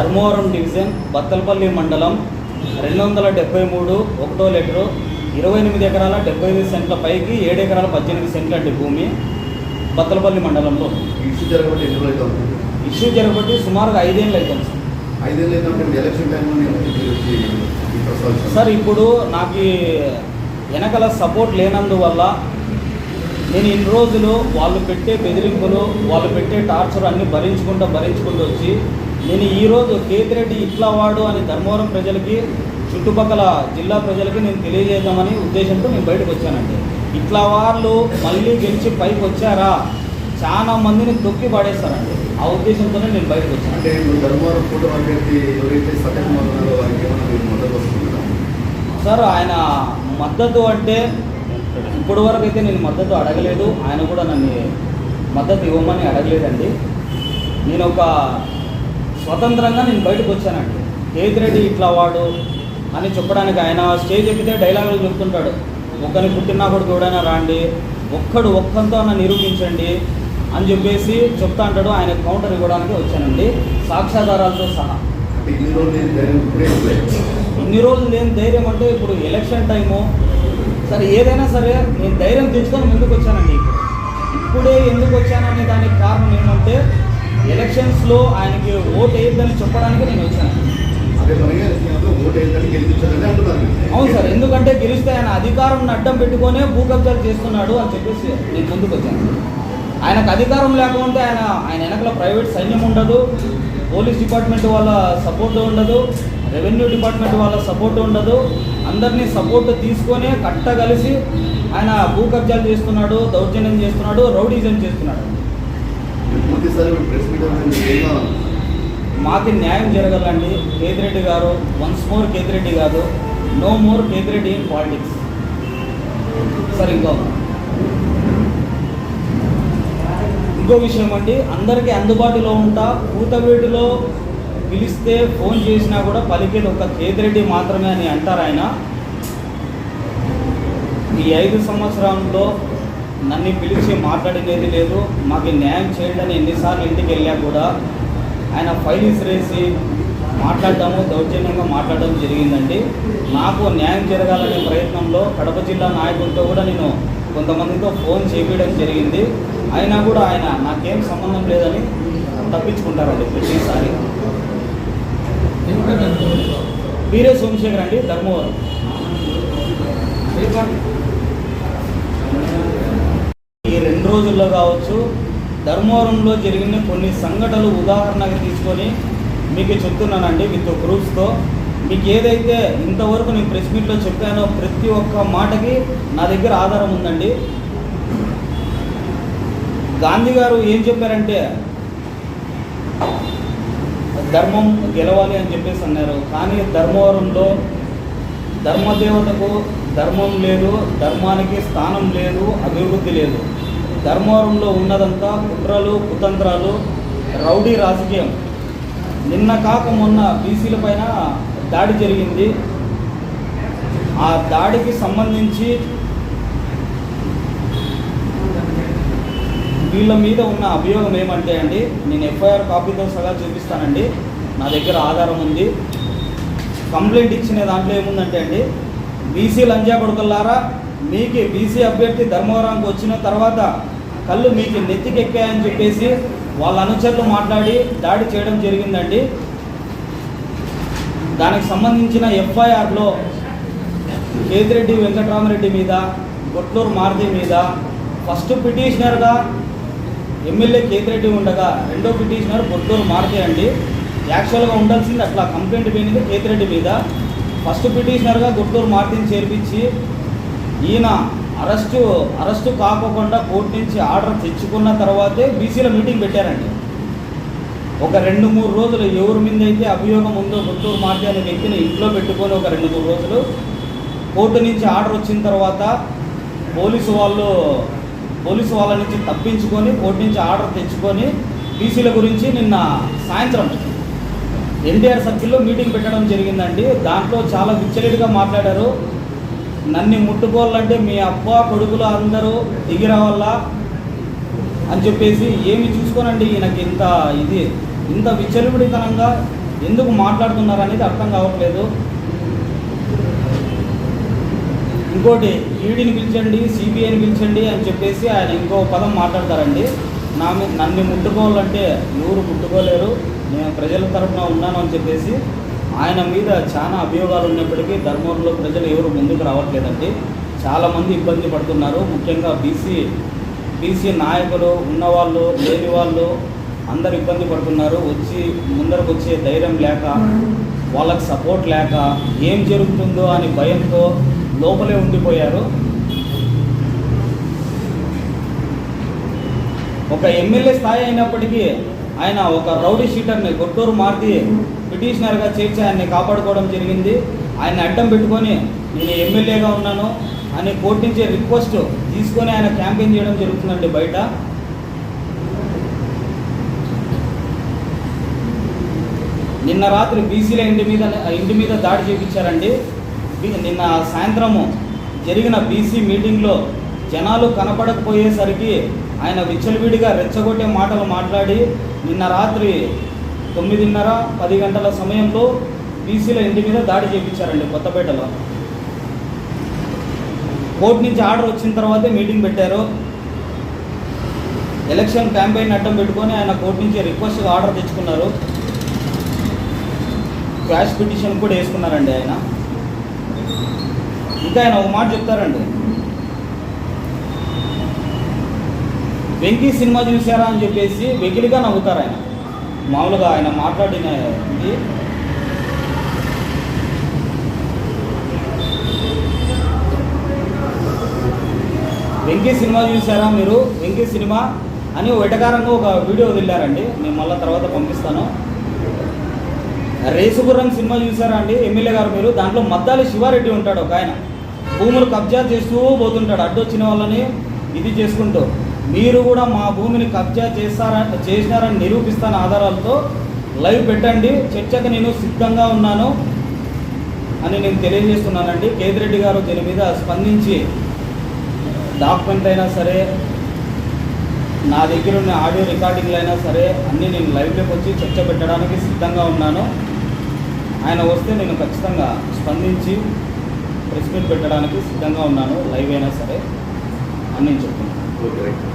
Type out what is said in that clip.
Dharmavaram division Bathalapalli మండలం రెండు వందల డెబ్బై మూడు ఒకటో లెటరు ఇరవై ఎనిమిది ఎకరాల డెబ్బై ఐదు సెంట్ల పైకి ఏడు ఎకరాల పద్దెనిమిది సెంట్ల అంటే భూమి బత్తలపల్లి మండలంలో. ఇష్యూ జరగబట్టి ఎన్ని రోజులు అవుతుంది? ఇష్యూ జరగబట్టి సుమారుగా ఐదేళ్ళు అవుతుంది సార్. ఐదేళ్ళు ఎలక్షన్ టైంలో. సార్ ఇప్పుడు నాకు వెనకల సపోర్ట్ లేనందువల్ల నేను ఇన్ని రోజులు వాళ్ళు పెట్టే బెదిరింపులు వాళ్ళు పెట్టే టార్చర్ అన్ని భరించుకుంటూ భరించుకుంటూ వచ్చి నేను ఈరోజు కేతిరెడ్డి ఇట్లా వాడు అని ధర్మవరం ప్రజలకి చుట్టుపక్కల జిల్లా ప్రజలకి నేను తెలియజేద్దామని ఉద్దేశంతో నేను బయటకు వచ్చానండి. ఇట్లా వాళ్ళు మళ్ళీ గెలిచి పైకి వచ్చారా? చాలా మందిని తొక్కి పడేస్తారండి. ఆ ఉద్దేశంతోనే నేను బయటకు వచ్చాను. అంటే ధర్మవరం అభ్యర్థి ఎవరైతే వారికి సార్ ఆయన మద్దతు అంటే ఇప్పటి వరకు అయితే నేను మద్దతు అడగలేదు. ఆయన కూడా నన్ను మద్దతు ఇవ్వమని అడగలేదండి. నేను ఒక స్వతంత్రంగా నేను బయటకు వచ్చానండి. కేతిరెడ్డి ఇట్లా వాడు అని చెప్పడానికి ఆయన స్టేజ్ ఎక్కితే డైలాగులు చెప్తుంటాడు. ఒక్కని పుట్టినా కొడుకు ఎవడైనా రాండి. ఒక్కడు ఒక్కంతో అన్న నిరూపించండి అని చెప్పేసి చెప్తా అంటాడు. ఆయన కౌంటర్ ఇవ్వడానికి వచ్చానండి. సాక్ష్యాధారాలతో సహా. ఇన్ని రోజులు నేను ధైర్యం లేని అంటే ఇప్పుడు ఎలక్షన్ టైము. సరే ఏదైనా సరే నేను ధైర్యం తెచ్చుకొని ముందుకు వచ్చానండి ఇప్పుడు. ఇప్పుడే ఎందుకు వచ్చాననే దానికి కారణం ఏంటంటే ఎలక్షన్స్లో ఆయనకి ఓటు వేయద్దని చెప్పడానికి నేను వచ్చాను. అవును సార్ ఎందుకంటే గెలిస్తే ఆయన అధికారం అడ్డం పెట్టుకొనే భూ కబ్జాలు చేస్తున్నాడు అని చెప్పేసి నేను ముందుకు వచ్చాను. ఆయనకు అధికారం లేకపోతే ఆయన ఆయన వెనకల ప్రైవేట్ సైన్యం ఉండదు పోలీస్ డిపార్ట్మెంట్ వాళ్ళ సపోర్ట్ ఉండదు రెవెన్యూ డిపార్ట్మెంట్ వాళ్ళ సపోర్ట్ ఉండదు. అందరినీ సపోర్ట్ తీసుకొనే కట్టగలిసి ఆయన భూ కబ్జాలు చేస్తున్నాడు దౌర్జన్యం చేస్తున్నాడు రౌడీజం చేస్తున్నాడు మీరు పూర్తిసారి ఇప్పుడు ప్రెస్ మీట్ అనేది ఏం కావాలి మాకి న్యాయం జరగాలండి. కేతిరెడ్డి గారు వన్స్ మోర్ కేతిరెడ్డి కాదు no more Kethireddy in politics sir ఇంకో. ఇంకో విషయం అండి అందరికీ అందుబాటులో ఉంటా కూతవేటిలో పిలిస్తే ఫోన్ చేసినా కూడా పలికేది ఒక కేతిరెడ్డి మాత్రమే అని అంటారు ఆయన. ఈ ఐదు సంవత్సరాల్లో నన్ను పిలిచి మాట్లాడినది లేదు. మాకు న్యాయం చేయండి అని ఎన్నిసార్లు ఇంటికి వెళ్ళా కూడా. ఆయన ఫైల్ ఇసిరేసి మాట్లాడటము దౌర్జన్యంగా మాట్లాడడం జరిగిందండి. నాకు న్యాయం జరగాలనే ప్రయత్నంలో కడప జిల్లా నాయకులతో కూడా నేను కొంతమందితో ఫోన్ చేపించడం జరిగింది. అయినా కూడా ఆయన నాకేం సంబంధం లేదని తప్పించుకుంటారండి ప్రతిసారి. వీరే సోమశేఖర్ అండి ధర్మవరం. రెండు రోజుల్లో కావచ్చు ధర్మవరంలో జరిగిన కొన్ని సంఘటనలు ఉదాహరణగా తీసుకొని మీకు చెప్తున్నానండి విత్ ప్రూఫ్స్తో. మీకు ఏదైతే ఇంతవరకు నేను ప్రెస్ మీట్లో చెప్పానో ప్రతి ఒక్క మాటకి నా దగ్గర ఆధారం ఉందండి. గాంధీ గారు ఏం చెప్పారంటే ధర్మం గెలవాలి అని చెప్పేసి అన్నారు. కానీ ధర్మవరంలో ధర్మదేవతకు ధర్మం లేదు ధర్మానికి స్థానం లేదు అభివృద్ధి లేదు. ధర్మవరంలో ఉన్నదంతా కుట్రలు కుతంత్రాలు రౌడీ రాజకీయం. నిన్న కాక మొన్న బీసీల పైన దాడి జరిగింది. ఆ దాడికి సంబంధించి వీళ్ళ మీద ఉన్న అభియోగం ఏమంటే అండి నేను ఎఫ్ఐఆర్ కాపీతో సగా చూపిస్తానండి. నా దగ్గర ఆధారం ఉంది. కంప్లైంట్ ఇచ్చిన దాంట్లో ఏముందంటే అండి బీసీ లంజా కొడుకుల్లారా మీకు బీసీ అభ్యర్థి ధర్మవరంకి వచ్చిన తర్వాత కళ్ళు మీకు నెత్తికెక్కాయని చెప్పేసి వాళ్ళ అనుచరులు మాట్లాడి దాడి చేయడం జరిగిందండి. దానికి సంబంధించిన ఎఫ్ఐఆర్లో కేతిరెడ్డి వెంకటరామరెడ్డి మీద గొట్లూరు మారుతి మీద ఫస్ట్ పిటిషనర్గా ఎమ్మెల్యే కేతిరెడ్డి ఉండగా రెండో పిటిషనర్ గొట్లూరు మారుతి అండి. యాక్చువల్గా ఉండాల్సింది అట్లా కంప్లైంట్ పోయినది కేతిరెడ్డి మీద. ఫస్ట్ పిటిషనర్గా గుంటూరు మార్టిని చేర్పించి ఈయన అరెస్టు అరెస్టు కాకుండా కోర్టు నుంచి ఆర్డర్ తెచ్చుకున్న తర్వాతే బీసీల మీటింగ్ పెట్టారండి. ఒక రెండు మూడు రోజులు ఎవరి మీద అయితే అభియోగం ఉందో గుంటూరు మార్టి అనే వ్యక్తిని ఇంట్లో పెట్టుకొని ఒక రెండు మూడు రోజులు కోర్టు నుంచి ఆర్డర్ వచ్చిన తర్వాత పోలీసు వాళ్ళు పోలీసు వాళ్ళ నుంచి తప్పించుకొని కోర్టు నుంచి ఆర్డర్ తెచ్చుకొని బీసీల గురించి నిన్న సాయంత్రం ఎన్టీఆర్ సర్కిల్లో మీటింగ్ పెట్టడం జరిగిందండి. దాంట్లో చాలా విచ్చలెడుగా మాట్లాడారు. నన్ను ముట్టుకోవాలంటే మీ అప్ప కొడుకులు అందరూ దిగి అని చెప్పేసి ఏమి చూసుకోనండి ఈయనకి ఇంత ఇది ఇంత విచ్చలవిడితనంగా ఎందుకు మాట్లాడుతున్నారు అనేది అర్థం కావట్లేదు. ఇంకోటి ఈడీని పిలిచండి సిబిఐని పిలిచండి అని చెప్పేసి ఆయన ఇంకో పదం మాట్లాడతారండి. నా నన్ను ముట్టుకోవాలంటే ఎవరు ముట్టుకోలేరు నేను ప్రజల తరఫున ఉన్నాను అని చెప్పేసి ఆయన మీద చాలా అభియోగాలు ఉన్నప్పటికీ ధర్మంలో ప్రజలు ఎవరు ముందుకు రావట్లేదండి. చాలామంది ఇబ్బంది పడుతున్నారు. ముఖ్యంగా బీసీ బీసీ నాయకులు ఉన్నవాళ్ళు లేని వాళ్ళు అందరు ఇబ్బంది పడుతున్నారు. వచ్చి ముందరకు వచ్చే ధైర్యం లేక వాళ్ళకి సపోర్ట్ లేక ఏం జరుగుతుందో అని భయంతో లోపలే ఉండిపోయారు. ఒక ఎమ్మెల్యే స్థాయి అయినప్పటికీ ఆయన ఒక రౌడీ షీటర్ని గొట్టూరు మార్చి పిటిషనర్గా చేర్చి ఆయన్ని కాపాడుకోవడం జరిగింది. ఆయన అడ్డం పెట్టుకొని నేను ఎమ్మెల్యేగా ఉన్నాను అని కోర్టు నుంచి రిక్వెస్ట్ తీసుకొని ఆయన క్యాంపెయిన్ చేయడం జరుగుతుందండి బయట. నిన్న రాత్రి బీసీల ఇంటి మీద ఇంటి మీద దాడి చేయించారండి నిన్న సాయంత్రము జరిగిన బీసీ మీటింగ్లో జనాలు కనపడకపోయేసరికి ఆయన విచ్చలవిడిగా రెచ్చగొట్టే మాటలు మాట్లాడి నిన్న రాత్రి తొమ్మిదిన్నర పది గంటల సమయంలో బీసీల ఇంటి మీద దాడి చేయించారండి కొత్తపేటలో. కోర్టు నుంచి ఆర్డర్ వచ్చిన తర్వాతే మీటింగ్ పెట్టారు. ఎలక్షన్ క్యాంపెయిన్ అడ్డం పెట్టుకొని ఆయన కోర్టు నుంచి రిక్వెస్ట్ ఆర్డర్ తెచ్చుకున్నారు. క్యాష్ పిటిషన్ కూడా వేసుకున్నారండి ఆయన. ఇంకా ఆయన ఒక మాట చెప్తారండి. వెంకీ సినిమా చూసారా అని చెప్పేసి వెకిలిగా నవ్వుతారు ఆయన. మామూలుగా ఆయన మాట్లాడిన ఇది. వెంకీ సినిమా చూసారా మీరు? వెంకీ సినిమా అని వెటకారంగా ఒక వీడియో వదిలారండి నేను మళ్ళీ తర్వాత పంపిస్తాను. రేసుగుర్రం సినిమా చూసారా అండి? ఎమ్మెల్యే గారు మీరు? దాంట్లో మద్దాలి శివారెడ్డి ఉంటాడు ఒక ఆయన. భూములు కబ్జా చేస్తూ పోతుంటాడు. అడ్డొచ్చిన వాళ్ళని ఇది చేసుకుంటూ. మీరు కూడా మా భూమిని కబ్జా చేస్తారా చేసినారని నిరూపిస్తాను ఆధారాలతో. లైవ్ పెట్టండి. చర్చకు నేను సిద్ధంగా ఉన్నాను అని నేను తెలియజేస్తున్నానండి. కేతిరెడ్డి గారు దీని మీద స్పందించి డాక్యుమెంట్ అయినా సరే నా దగ్గర ఉన్న ఆడియో రికార్డింగ్లు అయినా సరే అన్నీ నేను లైవ్లోకి వచ్చి చర్చ పెట్టడానికి సిద్ధంగా ఉన్నాను. ఆయన వస్తే నేను ఖచ్చితంగా స్పందించి ప్రెస్ మీట్ పెట్టడానికి సిద్ధంగా ఉన్నాను. లైవ్ అయినా సరే అని నేను చెప్తున్నాను. Okay right.